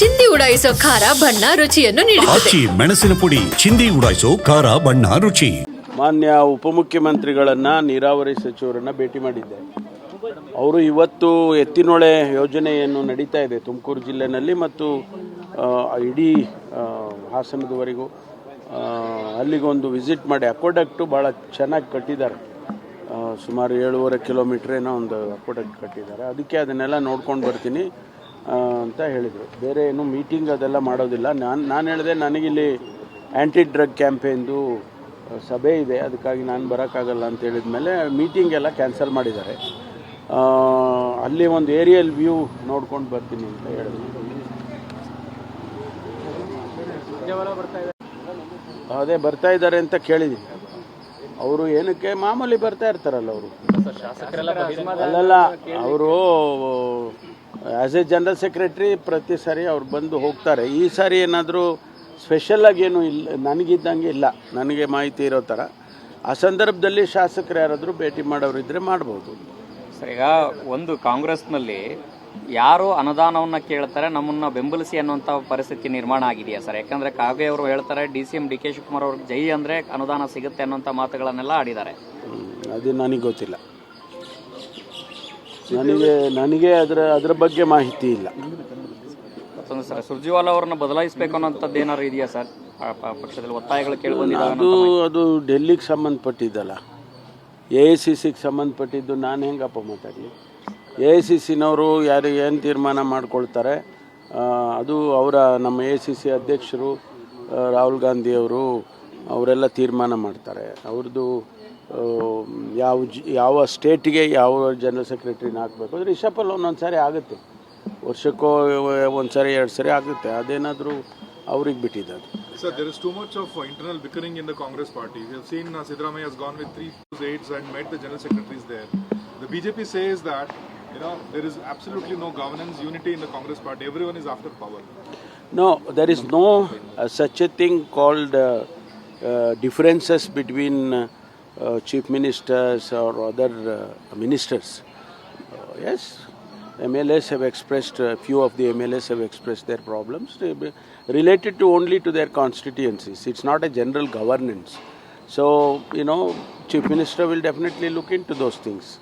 ಚಿಂದಿ ಉಡಾಯಿಸೋ ಖಾರ ಬಣ್ಣ ರುಚಿಯನ್ನು ನೀಡುತ್ತದೆ. ಆಚಿ ಮೆಣಸಿನ ಪುಡಿ ಚಿಂದಿ ಉಡಾಯಿಸೋ ಖಾರ ಬಣ್ಣ ರುಚಿ. ಮಾನ್ಯ ಉಪಮುಖ್ಯಮಂತ್ರಿಗಳನ್ನು ನೀರಾವರಿ ಸಚಿವರನ್ನು ಭೇಟಿ ಮಾಡಿದ್ದೆ. ಅವರು ಇವತ್ತು ಎತ್ತಿನೊಳೆ ಯೋಜನೆಯನ್ನು ಏನು ನಡೀತಾ ಇದೆ ತುಮಕೂರು ಜಿಲ್ಲೆನಲ್ಲಿ ಮತ್ತು ಆ, ಇಡೀ ಆ, ಹಾಸನದವರೆಗೂ ಆ, ಅಲ್ಲಿಗೊಂದು ವಿಸಿಟ್ ಮಾಡಿ ಅಕ್ವಡಕ್ಟು ಭಾಳ ಚೆನ್ನಾಗಿ ಕಟ್ಟಿದ್ದಾರೆ. ಆ, ಸುಮಾರು ಏಳುವರೆ ಕಿಲೋಮೀಟ್ರೇನೋ ಒಂದು ಅಕ್ವಡಕ್ಟ್ ಕಟ್ಟಿದ್ದಾರೆ. ಅದಕ್ಕೆ ಅದನ್ನೆಲ್ಲ ನೋಡ್ಕೊಂಡು ಬರ್ತೀನಿ. ಅಂತ ಹೇಳಿದರು. ಬೇರೆ ಏನು ಮೀಟಿಂಗ್ ಅದೆಲ್ಲ ಮಾಡೋದಿಲ್ಲ. ನಾನು ನಾನು ಹೇಳಿದೆ ನನಗಿಲ್ಲಿ ಆ್ಯಂಟಿ ಡ್ರಗ್ ಕ್ಯಾಂಪೇನ್ದು ಸಭೆ ಇದೆ. ಅದಕ್ಕಾಗಿ ನಾನು ಬರೋಕ್ಕಾಗಲ್ಲ ಅಂತ ಹೇಳಿದ ಮೇಲೆ ಮೀಟಿಂಗ್ ಎಲ್ಲ ಕ್ಯಾನ್ಸಲ್ ಮಾಡಿದ್ದಾರೆ. ಅಲ್ಲಿ ಒಂದು ಏರಿಯಲ್ ವ್ಯೂ ನೋಡ್ಕೊಂಡು ಬರ್ತೀನಿ ಅಂತ ಹೇಳಿದ್ರು. ಅದೇ ಬರ್ತಾ ಇದ್ದಾರೆ ಅಂತ ಕೇಳಿದ್ದೀನಿ. ಅವರು ಏನಕ್ಕೆ ಮಾಮೂಲಿ ಬರ್ತಾ ಇರ್ತಾರಲ್ಲ ಅವರು. ಅಲ್ಲಲ್ಲ ಅವರು ಆ್ಯಸ್ ಎ ಜನರಲ್ ಸೆಕ್ರೆಟ್ರಿ ಪ್ರತಿ ಸಾರಿ ಅವ್ರು ಬಂದು ಹೋಗ್ತಾರೆ. ಈ ಸಾರಿ ಏನಾದರೂ ಸ್ಪೆಷಲ್ಲಾಗಿ ಏನು ಇಲ್ಲ ನನಗಿದ್ದಂಗೆ ಇಲ್ಲ. ನನಗೆ ಮಾಹಿತಿ ಇರೋ ಥರ. ಆ ಸಂದರ್ಭದಲ್ಲಿ ಶಾಸಕರು ಯಾರಾದರೂ ಭೇಟಿ ಮಾಡೋರಿದ್ದರೆ ಮಾಡ್ಬೋದು. ಸರ್ ಈಗ ಒಂದು ಕಾಂಗ್ರೆಸ್ನಲ್ಲಿ ಯಾರು ಅನುದಾನವನ್ನು ಕೇಳ್ತಾರೆ ನಮ್ಮನ್ನು ಬೆಂಬಲಿಸಿ ಅನ್ನುವಂಥ ಪರಿಸ್ಥಿತಿ ನಿರ್ಮಾಣ ಆಗಿದೆಯಾ ಸರ್? ಯಾಕಂದರೆ ಕಾಗೆ ಅವರು ಹೇಳ್ತಾರೆ D C M D K Shivakumar ಅವ್ರಿಗೆ ಜೈ ಅಂದರೆ ಅನುದಾನ ಸಿಗುತ್ತೆ ಅನ್ನುವಂಥ ಮಾತುಗಳನ್ನೆಲ್ಲ ಆಡಿದ್ದಾರೆ. ಅದು ನನಗೆ ಗೊತ್ತಿಲ್ಲ. ನನಗೆ ನನಗೆ ಅದರ ಅದರ ಬಗ್ಗೆ ಮಾಹಿತಿ ಇಲ್ಲ. ಸರ್ ಸುರ್ಜಿವಾಲ ಅವ್ರನ್ನ ಬದಲಾಯಿಸಬೇಕು ಅನ್ನೋಂಥದ್ದು ಏನಾದ್ರು ಇದೆಯಾ ಸರ್? ಪಕ್ಷದಲ್ಲಿ ಒತ್ತಾಯಗಳು ಕೇಳಿ ಅದು ಅದು ಡೆಲ್ಲಿಗೆ ಸಂಬಂಧಪಟ್ಟಿದ್ದಲ್ಲ. ಎ ಐ ಸಿ ಸಿಗೆ ಸಂಬಂಧಪಟ್ಟಿದ್ದು ನಾನು ಹೆಂಗಪ್ಪ ಮಾತಾಡಲಿ? ಎ ಐ ಸಿ ಸಿನವರು ಯಾರು ಏನು ತೀರ್ಮಾನ ಮಾಡ್ಕೊಳ್ತಾರೆ? ಅದು ಅವರ ನಮ್ಮ ಎ ಐ ಸಿ ಸಿ ಅಧ್ಯಕ್ಷರು ರಾಹುಲ್ ಗಾಂಧಿಯವರು ಅವರೆಲ್ಲ ತೀರ್ಮಾನ ಮಾಡ್ತಾರೆ. ಅವ್ರದ್ದು ಯಾವ ಜಿ ಯಾವ ಸ್ಟೇಟಿಗೆ ಯಾವ ಜನರಲ್ ಸೆಕ್ರೆಟ್ರಿನ ಹಾಕಬೇಕು ಅಂದರೆ ರಿಷಪಲ್ ಒಂದೊಂದು ಸಾರಿ ಆಗುತ್ತೆ ವರ್ಷಕ್ಕೋ ಒಂದು ಸಾರಿ ಎರಡು ಸಾರಿ ಆಗುತ್ತೆ ಅದೇನಾದರೂ ಅವ್ರಿಗೆ ಬಿಟ್ಟಿದ್ದಾರೆ Sir, there is too much of uh, internal bickering in the Congress party. We have seen uh, Sidramaya has gone with three aides and met the general secretaries there. The BJP says that you know there is absolutely no governance unity in the Congress party. Everyone is after power. No, there is no uh, such a thing called uh, uh, differences between uh, uh, chief ministers or other uh, ministers. Uh, yes, MLAs have expressed, a few of the MLAs have expressed their problems uh, related to only to their constituencies. It's not a general governance. So, you know, chief minister will definitely look into those things.